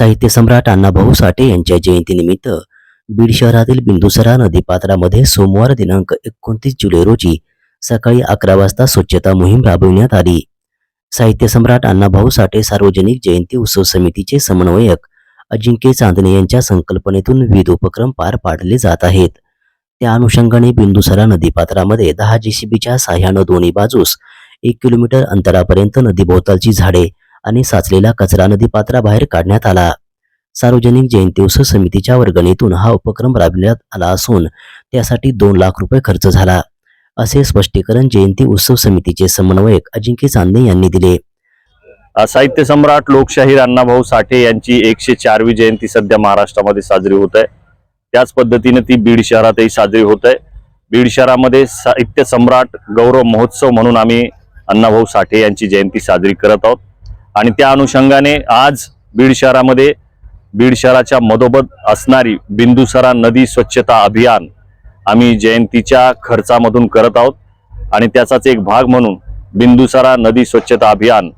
साहित्य सम्राट अण्णाभाऊ साठे यांच्या जयंतीनिमित्त बीड शहरातील बिंदुसरा नदीपात्रामध्ये सोमवार दिनांक एकोणतीस जुलै रोजी सकाळी अकरा वाजता स्वच्छता मोहीम राबविण्यात आली. साहित्य सम्राट अण्णाभाऊ साठे सार्वजनिक जयंती उत्सव समितीचे समन्वयक अजिंक्य चांदणे यांच्या संकल्पनेतून विविध उपक्रम पार पाडले जात आहेत. त्या अनुषंगाने बिंदुसरा नदीपात्रामध्ये दहा जेसीबीच्या साह्यानं दोन्ही बाजूस एक किलोमीटर अंतरापर्यंत नदीभोवतालची झाडे आणि साचलेला कचरा नदीपात्राबाहेर काढण्यात आला. सार्वजनिक जयंती उत्सव समितीच्या वर्गणीतून हा उपक्रम राबविण्यात आला असून त्यासाठी दोन लाख रुपये खर्च झाला. असे स्पष्टीकरण जयंती उत्सव समितीचे समन्वयक अजिंक्य चांदे यांनी दिले. साहित्य सम्राट लोकशाहीर अण्णाभाऊ साठे यांची एकशे चारवी जयंती सध्या महाराष्ट्रामध्ये साजरी होत आहे त्याच पद्धतीने ती बीड शहरातही साजरी होत आहे बीड शहरामध्ये साहित्य सम्राट गौरव महोत्सव म्हणून आम्ही अण्णाभाऊ साठे यांची जयंती साजरी करत आहोत. आणि त्या अनुषंगाने आज बीड शहरामध्ये बीड शहराच्या मधोमध असणारी बिंदुसरा नदी स्वच्छता अभियान आम्ही जयंतीच्या खर्चामधून करत आहोत. आणि त्याचाच एक भाग म्हणून बिंदुसरा नदी स्वच्छता अभियान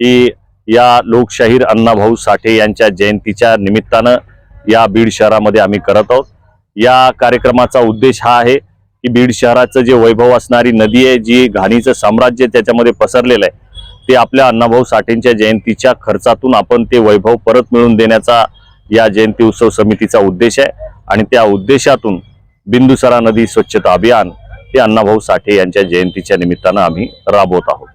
ही या लोकशाहीर अण्णाभाऊ साठे यांच्या जयंतीच्या निमित्तानं या बीड शहरामध्ये आम्ही करत आहोत. या कार्यक्रमाचा उद्देश हा आहे की बीड शहराचं जे वैभव असणारी नदी आहे जी घाणीचं साम्राज्य त्याच्यामध्ये पसरलेलं आहे ते आपल्या अण्णाभाऊ साठेंच्या जयंतीच्या खर्चातून आपण ते वैभव परत मिळवून देण्याचा या जयंती उत्सव समितीचा उद्देश आहे. आणि त्या उद्देशातून बिंदुसरा नदी स्वच्छता अभियान हे अण्णाभाऊ साठे यांच्या जयंतीच्या निमित्तानं आम्ही राबवत आहोत.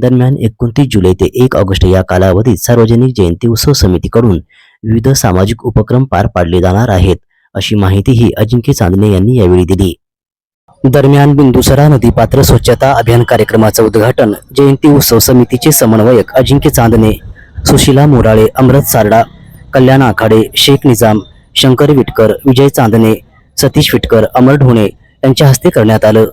दरम्यान एकोणतीस जुलै ते एक ऑगस्ट या कालावधीत सार्वजनिक जयंती उत्सव समितीकडून विविध सामाजिक उपक्रम पार पाडले जाणार आहेत अशी माहितीही अजिंक्य चांदणे यांनी यावेळी दिली. दरम्यान बिंदुसरा नदीपात्र स्वच्छता अभियान कार्यक्रमाचं उद्घाटन जयंती उत्सव समितीचे समन्वयक अजिंक्य चांदणे सुशीला मोराळे अमृत सारडा कल्याण आखाडे शेख निजाम शंकर विटकर विजय चांदणे सतीश विटकर अमर ढोणे यांच्या हस्ते करण्यात आलं.